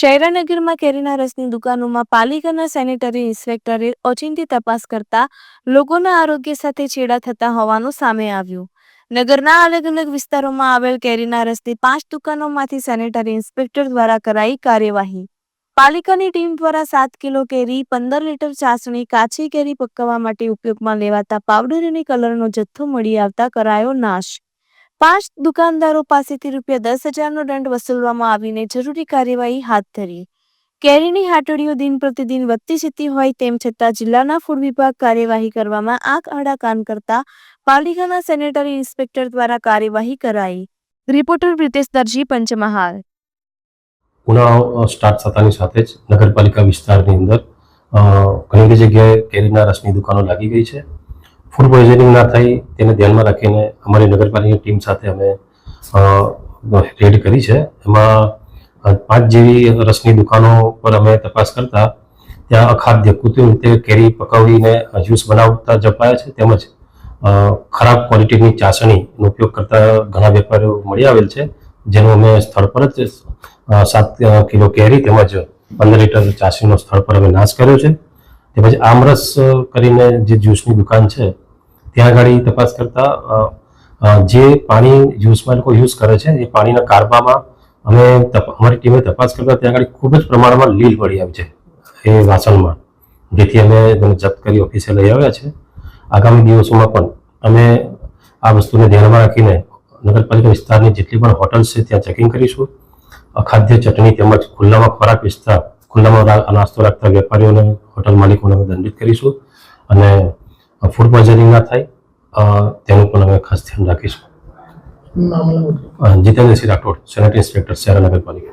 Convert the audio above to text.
શૈરાનગરમાં કેરીના રસની દુકાનોમાં પાલિકાના સેનેટરી ઇન્સ્પેક્ટરે ઓચિંતી તપાસ કરતા લોકોના આરોગ્ય સાથે છેડા થતા હોવાનું સામે આવ્યું. નગરના અલગ અલગ વિસ્તારોમાં આવેલ કેરીના રસની પાંચ દુકાનોમાંથી સેનેટરી ઇન્સ્પેક્ટર દ્વારા કરાઈ કાર્યવાહી. પાલિકાની ટીમ દ્વારા સાત કિલો કેરી, પંદર લીટર ચાસણી, કાચી કેરી પકવવા માટે ઉપયોગમાં લેવાતા પાવડર અને કલરનો જથ્થો મળી આવતા કરાયો નાશ. પાંચ દુકાનદારો પાસેથી રૂપિયા દસ હજારનો દંડ વસૂલવામાં આવીને જરૂરી કાર્યવાહી હાથ ધરી. કેરીની હાટડીઓ દિન પ્રતિદિન વધતી જતી હોય તેમ છતાં જિલ્લાના ફૂડ વિભાગ કાર્યવાહી કરવામાં આંખ આડા કાન કરતા પાલિકાના સેનેટરી ઇન્સ્પેક્ટર દ્વારા કાર્યવાહી કરાઈ. રિપોર્ટર પ્રિતેશ દરજી, પંચમહાલ. ઉનાળો સ્ટાર્ટ થતાની સાથે જ નગરપાલિકા વિસ્તારની અંદર ઘણી બધી જગ્યાએ કેરીના રસની દુકાનો લાગી ગઈ છે. ફૂડ પોઈઝનિંગ ના થાય તેને ધ્યાનમાં રાખીને અમારી નગરપાલિકાની ટીમ સાથે અમે રેડ કરી છે. એમાં પાંચ જેવી રસની દુકાનો પર અમે તપાસ કરતા ત્યાં અખાદ્ય કૃત્રિમ રીતે કેરી પકવીને જ્યુસ બનાવતા જપાયા છે તેમજ ખરાબ ક્વોલિટીની ચાસણીનો ઉપયોગ કરતા ઘણા વેપારીઓ મળી આવેલ છે, જેનું અમે સ્થળ પર જ સાત કિલો કેરી તેમજ પંદર લીટર ચાસણીનો સ્થળ પર અમે નાશ કર્યો છે. તે પછી આમરસ કરીને જે જ્યુસની દુકાન છે, ત્યાં આગળ તપાસ કરતા જે પાણી જ્યુસમાં લોકો યુઝ કરે છે, એ પાણીના કારબામાં અમે અમારી ટીમે તપાસ કરતા ત્યાં આગળ ખૂબ જ પ્રમાણમાં લીલ પડી આવી છે, એ વાસણમાં, જેથી અમે તેને જપ્ત કરી ઓફિસે લઈ આવ્યા છે. આગામી દિવસોમાં પણ અમે આ વસ્તુને ધ્યાનમાં રાખીને નગરપાલિકા વિસ્તારની જેટલી પણ હોટલ્સ છે, ત્યાં ચેકિંગ કરીશું. અખાદ્ય ચટણી તેમજ ખુલ્લામાં ખોરાક વિસ્તાર, ખુલ્લામાં નાસ્તો રાખતા વેપારીઓને હોટલ માલિકોને અમે દંડિત કરીશું અને ફૂડ પોઈઝનિંગ ના થાય તેનું પણ અમે ખાસ ધ્યાન રાખીશું. જીતેન્દ્રસિંહ રાઠોડ સેનેટરી ઇન્સ્પેક્ટર શહેરા નગરપાલિકા.